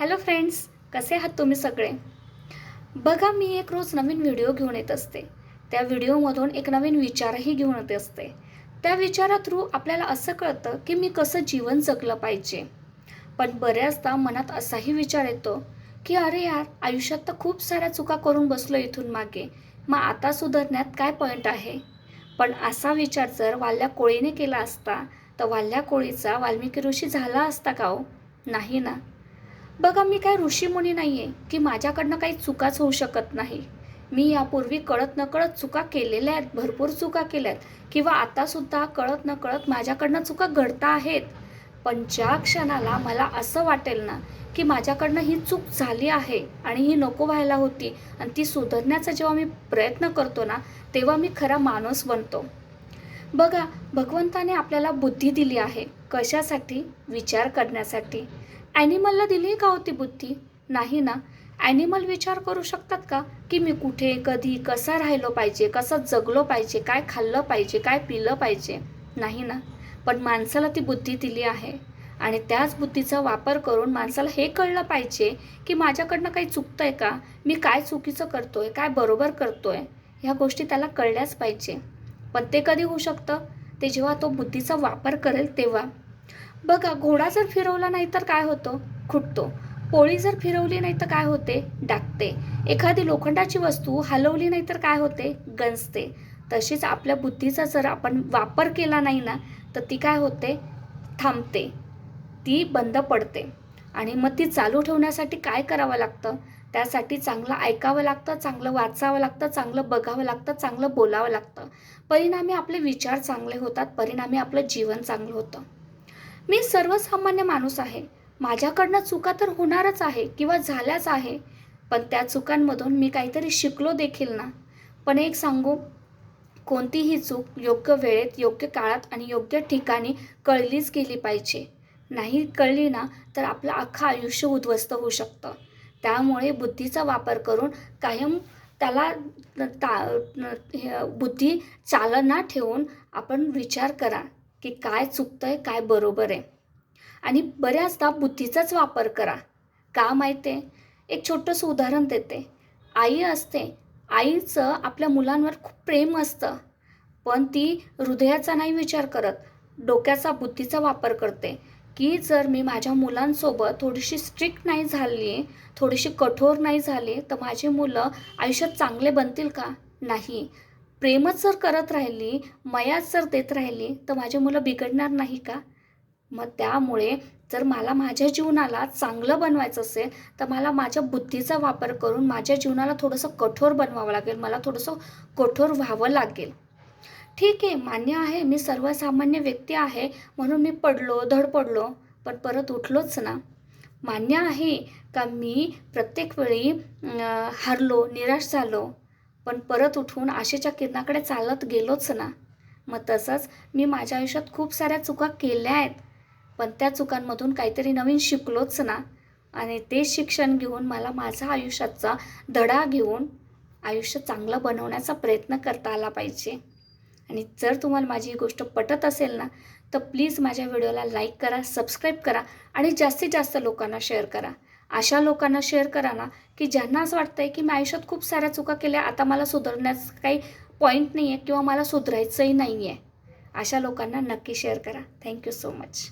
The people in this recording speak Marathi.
हॅलो फ्रेंड्स कसे आहात तुम्ही सगळे? बघा मी एक रोज नवीन व्हिडिओ घेऊन येत असते. त्या व्हिडिओमधून एक नवीन विचारही घेऊन येत असते. त्या विचारा थ्रू आपल्याला असं कळतं की मी कसं जीवन जगलं पाहिजे. पण बऱ्याचदा मनात असाही विचार येतो की अरे यार आयुष्यात तर खूप साऱ्या चुका करून बसलो इथून मागे. मग आता सुधारण्यात काय पॉईंट आहे? पण असा विचार जर वाल्या कोळीने केला असता तर वाल्या कोळीचा वाल्मिकी ऋषी झाला असता का हो? नाही ना. बघा मी काय ऋषीमुनी नाही आहे की माझ्याकडनं काही चुकाच होऊ शकत नाही. मी यापूर्वी कळत नकळत चुका केलेल्या आहेत भरपूर चुका केल्या आहेत किंवा आतासुद्धा कळत नकळत माझ्याकडनं चुका घडता आहेत. पण ज्या क्षणाला मला असं वाटेल ना की माझ्याकडनं ही चूक झाली आहे आणि ही नको व्हायला होती आणि ती सुधारण्याचा जेव्हा मी प्रयत्न करतो ना तेव्हा मी खरा माणूस बनतो. बघा भगवंताने आपल्याला बुद्धी दिली आहे कशासाठी? विचार करण्यासाठी. ॲनिमलला दिली का होती बुद्धी? नाही ना. ॲनिमल विचार करू शकतात का? की मी कुठे कधी कसा राहिलो पाहिजे कसं जगलो पाहिजे काय खाल्लं पाहिजे काय पिलं पाहिजे? नाही ना. पण माणसाला ती बुद्धी दिली आहे. आणि त्याच बुद्धीचा वापर करून माणसाला हे कळलं पाहिजे की माझ्याकडनं काही चुकतं आहे का? मी काय चुकीचं करतो आहे काय बरोबर करतो आहे ह्या गोष्टी त्याला कळल्याच पाहिजे. पण ते कधी होऊ शकतं? ते जेव्हा तो बुद्धीचा वापर करेल तेव्हा. बघा घोडा जर फिरवला नाही तर काय होतो? खुटतो. पोळी जर फिरवली नाही तर काय होते? डागते. एखादी लोखंडाची वस्तू हलवली नाही तर काय होते? गंजते. तशीच आपल्या बुद्धीचा जर आपण वापर केला नाही ना तर ती काय होते? थांबते. ती बंद पडते. आणि मग ती चालू ठेवण्यासाठी काय करावं लागतं? त्यासाठी चांगलं ऐकावं लागतं चांगलं वाचावं लागतं चांगलं बघावं लागतं चांगलं बोलावं लागतं. परिणामी आपले विचार चांगले होतात परिणामी आपलं जीवन चांगलं होतं. मी सर्वसामान्य माणूस आहे. माझ्याकडनं चुका तर होणारच आहे किंवा झाल्याच आहे. पण त्या चुकांमधून मी काहीतरी शिकलो देखील ना. पण एक सांगू? कोणतीही चूक योग्य वेळेत योग्य काळात आणि योग्य ठिकाणी कळलीच गेली पाहिजे. नाही कळली ना तर आपलं अख्खं आयुष्य उद्ध्वस्त होऊ शकतं. त्यामुळे बुद्धीचा वापर करून कायम त्याला ता बुद्धी चालना ठेवून आपण विचार करा. की काय चुकतं आहे काय बरोबर आहे. आणि बऱ्याचदा बुद्धीचाच वापर करा. का माहिती आहे एक छोटंसं उदाहरण देते. आई असते. आईचं आपल्या मुलांवर खूप प्रेम असतं. पण ती हृदयाचा नाही विचार करत. डोक्याचा बुद्धीचा वापर करते. की जर मी माझ्या मुलांसोबत थोडीशी स्ट्रिक्ट नाही झाली थोडीशी कठोर नाही झाली तर माझी मुलं आयुष्यात चांगले बनतील का? नाही. प्रेमच जर करत राहिली मयाच जर देत राहिली तर माझी मुलं बिघडणार नाही का? मग त्यामुळे जर मला माझ्या जीवनाला चांगलं बनवायचं असेल तर मला माझ्या बुद्धीचा वापर करून माझ्या जीवनाला थोडंसं कठोर बनवावं लागेल मला थोडंसं कठोर व्हावं लागेल. ठीक आहे मान्य आहे मी सर्वसामान्य व्यक्ती आहे म्हणून मी पडलो धड पडलो पण परत उठलोच ना. मान्य आहे का मी प्रत्येक वेळी हरलो हारलो निराश झालो पण परत उठून आशेच्या किरणाकडे चालत गेलोच ना. मग तसंच मी माझ्या आयुष्यात खूप साऱ्या चुका केल्या आहेत पण त्या चुकांमधून काहीतरी नवीन शिकलोच ना. आणि ते शिक्षण घेऊन मला माझा आयुष्याचा धडा घेऊन आयुष्य चांगलं बनवण्याचा प्रयत्न करता आला पाहिजे. आणि जर तुम्हाला माझी ही गोष्ट पटत असेल ना तर प्लीज माझ्या व्हिडिओला लाईक करा सबस्क्राईब करा आणि जास्तीत जास्त लोकांना शेअर करा. अशा लोकांना शेअर करा ना की ज्यांना असं वाटतं आहे की मी आयुष्यात खूप साऱ्या चुका केल्या आता मला सुधारण्यास काही पॉईंट नाही आहे किंवा मला सुधारायचंही नाही आहे अशा लोकांना नक्की शेअर करा. Thank you so much